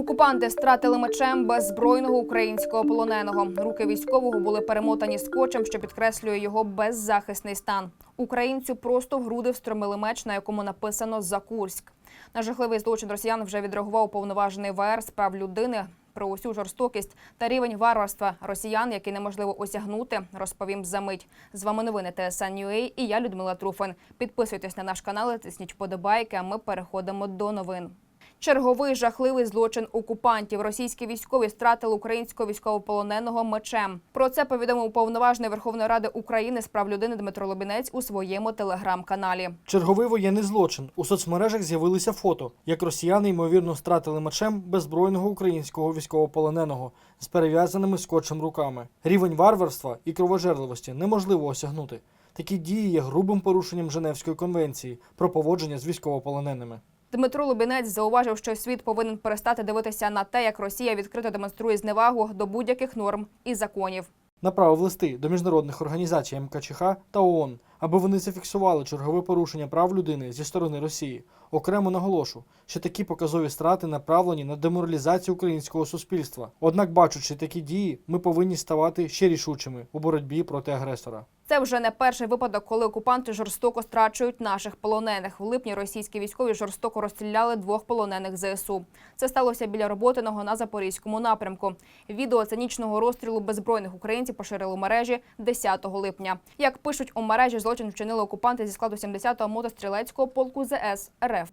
Окупанти стратили мечем беззбройного українського полоненого. Руки військового були перемотані скотчем, що підкреслює його беззахисний стан. Українцю просто в груди встромили меч, на якому написано за Курськ. На жахливий злочин росіян вже відреагував уповноважений ВР з прав людини. Про усю жорстокість та рівень варварства росіян, який неможливо осягнути, розповім за мить. З вами новини TSN.UA і я Людмила Труфин. Підписуйтесь на наш канал, тисніть подобайки. А ми переходимо до новин. Черговий жахливий злочин окупантів. Російські військові стратили українського військовополоненого мечем. Про це повідомив уповноважений Верховної Ради України з прав людини Дмитро Лобінець у своєму телеграм-каналі. Черговий воєнний злочин. У соцмережах з'явилися фото, як росіяни ймовірно стратили мечем беззбройного українського військовополоненого з перев'язаними скотчем руками. Рівень варварства і кровожерливості неможливо осягнути. Такі дії є грубим порушенням Женевської конвенції про поводження з військовополоненими. Дмитро Лубінець зауважив, що світ повинен перестати дивитися на те, як Росія відкрито демонструє зневагу до будь-яких норм і законів. Направив листи до міжнародних організацій МКЧХ та ООН, аби вони зафіксували чергове порушення прав людини зі сторони Росії. Окремо наголошу, що такі показові страти направлені на деморалізацію українського суспільства. Однак, бачучи такі дії, ми повинні ставати ще рішучими у боротьбі проти агресора. Це вже не перший випадок, коли окупанти жорстоко страчують наших полонених. В липні російські військові жорстоко розстріляли двох полонених ЗСУ. Це сталося біля роботиного на запорізькому напрямку. Відео цинічного розстрілу беззбройних українців поширили мережі 10 липня. Як пишуть у мережі, злочин вчинили окупанти зі складу 70-го мотострілецького полку ЗС РФ.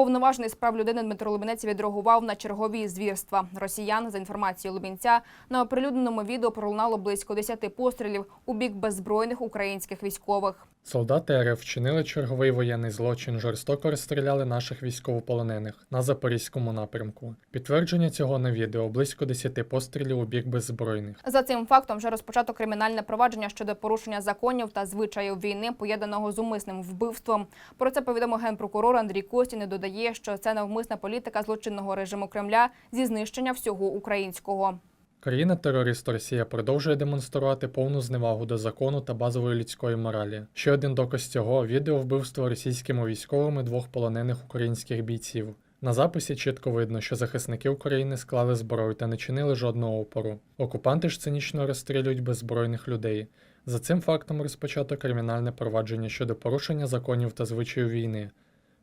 Уповноважений з прав людини Дмитро Лубінець відреагував на чергові звірства росіян. За інформацією Лубінця, на оприлюдненому відео пролунало близько 10 пострілів у бік беззбройних українських військових. Солдати РФ вчинили черговий воєнний злочин, жорстоко розстріляли наших військовополонених на запорізькому напрямку. Підтвердження цього на відео близько 10 пострілів у бік беззбройних. За цим фактом вже розпочато кримінальне провадження щодо порушення законів та звичаїв війни, поєднаного з умисним вбивством. Про це повідомив генпрокурор Андрій Костін і додає, що це навмисна політика злочинного режиму Кремля зі знищення всього українського. Країна-терорист Росія продовжує демонструвати повну зневагу до закону та базової людської моралі. Ще один доказ цього відео вбивства російськими військовими двох полонених українських бійців. На записі чітко видно, що захисники України склали зброю та не чинили жодного опору. Окупанти ж цинічно розстрілюють беззбройних людей. За цим фактом розпочато кримінальне провадження щодо порушення законів та звичаїв війни,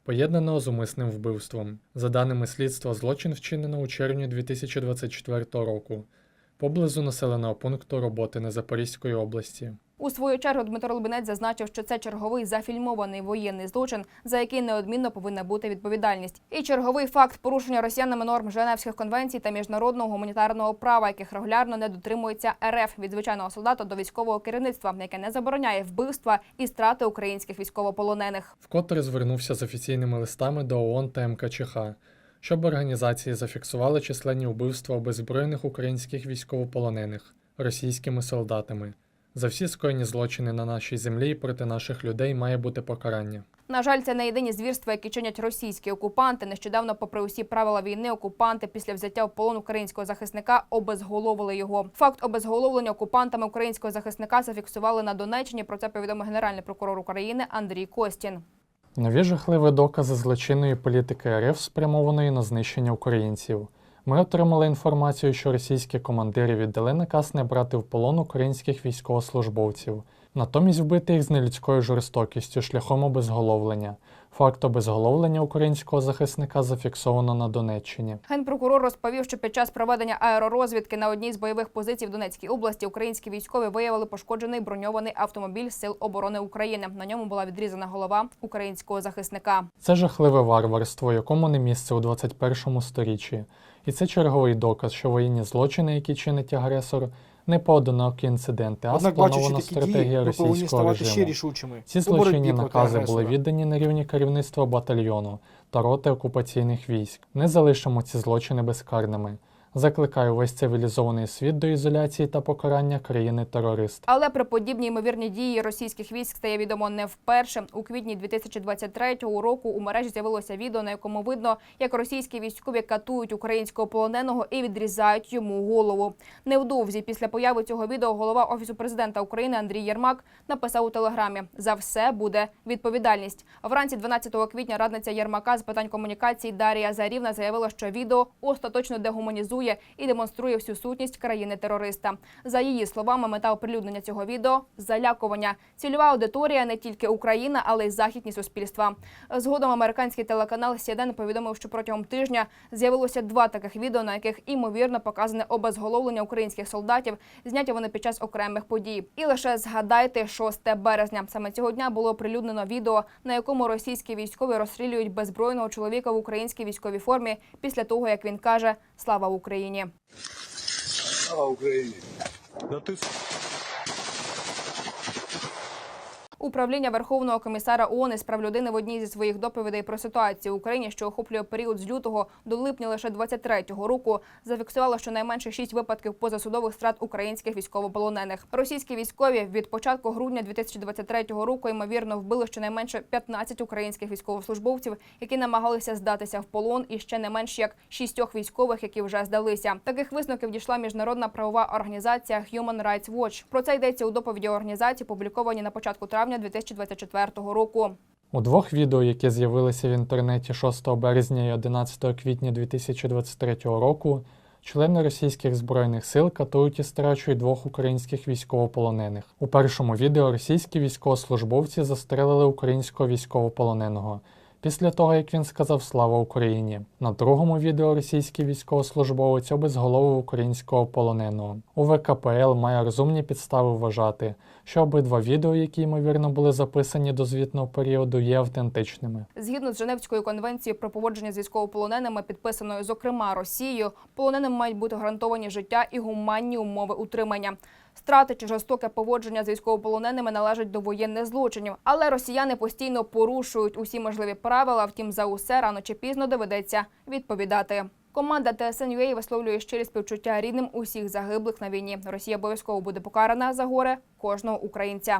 поєднаного з умисним вбивством. За даними слідства, злочин вчинено у червні 2024 року поблизу населеного пункту роботи на Запорізької області. У свою чергу Дмитро Лубінець зазначив, що це черговий зафільмований воєнний злочин, за який неодмінно повинна бути відповідальність. І черговий факт порушення росіянами норм Женевських конвенцій та міжнародного гуманітарного права, яких регулярно не дотримується РФ від звичайного солдата до військового керівництва, яке не забороняє вбивства і страти українських військовополонених. Вкотре звернувся з офіційними листами до ООН та МКЧХ, щоб організації зафіксували численні вбивства беззбройних українських військовополонених російськими солдатами. За всі скоєні злочини на нашій землі і проти наших людей має бути покарання. На жаль, це не єдині звірства, які чинять російські окупанти. Нещодавно, попри усі правила війни, окупанти після взяття в полон українського захисника обезголовили його. Факт обезголовлення окупантами українського захисника зафіксували на Донеччині. Про це повідомив генеральний прокурор України Андрій Костін. Нові жахливі докази злочинної політики РФ спрямованої на знищення українців. Ми отримали інформацію, що російські командири віддали наказ не брати в полон українських військовослужбовців, натомість вбити їх з нелюдською жорстокістю шляхом обезголовлення. Факт обезголовлення українського захисника зафіксовано на Донеччині. Генпрокурор розповів, що під час проведення аеророзвідки на одній з бойових позицій в Донецькій області українські військові виявили пошкоджений броньований автомобіль Сил оборони України. На ньому була відрізана голова українського захисника. Це жахливе варварство, якому не місце у 21 сторіччі. І це черговий доказ, що воєнні злочини, які чинить агресор, поодинокі інциденти, а спланована стратегія російського режиму. рішучими. Ці злочинні накази були віддані на рівні керівництва батальйону та роти окупаційних військ. Не залишимо ці злочини безкарними. Закликаю весь цивілізований світ до ізоляції та покарання країни-терориста. Але про подібні ймовірні дії російських військ стає відомо не вперше. У квітні 2023 року у мережі з'явилося відео, на якому видно, як російські військові катують українського полоненого і відрізають йому голову. Невдовзі після появи цього відео голова офісу президента України Андрій Єрмак написав у телеграмі: за все буде відповідальність. Вранці 12 квітня радниця Єрмака з питань комунікації Дарія Зарівна заявила, що відео остаточно дегуманізує і демонструє всю сутність країни-терориста. За її словами, мета оприлюднення цього відео залякування. Цільова аудиторія не тільки Україна, але й західні суспільства. Згодом американський телеканал CNN повідомив, що протягом тижня з'явилося два таких відео, на яких імовірно показане обезголовлення українських солдатів. Зняті вони під час окремих подій. І лише згадайте 6 березня. Саме цього дня було оприлюднено відео, на якому російські військові розстрілюють беззбройного чоловіка в українській військовій формі після того, як він каже Слава Україні. Слава Україні! Да Управління Верховного комісара ООН із прав людини в одній зі своїх доповідей про ситуацію в Україні, що охоплює період з лютого до липня лише 23-го року, зафіксувало щонайменше шість випадків позасудових страт українських військовополонених. Російські військові від початку грудня 2023 року ймовірно вбили щонайменше 15 українських військовослужбовців, які намагалися здатися в полон, і ще не менш як шістьох військових, які вже здалися. Таких висновків дійшла міжнародна правова організація Human Rights Watch. Про це йдеться у доповіді організації, публіковані на початку травня 2024 року. У двох відео, які з'явилися в інтернеті 6 березня і 11 квітня 2023 року, члени російських збройних сил катують і страчують двох українських військовополонених. У першому відео російські військовослужбовці застрелили українського військовополоненого. Після того, як він сказав Слава Україні, на другому відео російський військовослужбовець обезголовив українського полоненого. У ВКПЛ має розумні підстави вважати, що обидва відео, які ймовірно були записані до звітного періоду, є автентичними. Згідно з Женевською конвенцією про поводження з військовополоненими, підписаною зокрема Росією, полоненим мають бути гарантовані життя і гуманні умови утримання. Страти чи жорстоке поводження з військовополоненими належать до воєнних злочинів, але росіяни постійно порушують усі можливі правила. Втім, за усе рано чи пізно доведеться відповідати. Команда ТСНЮА висловлює щирі співчуття рідним усіх загиблих на війні. Росія обов'язково буде покарана за горе кожного українця.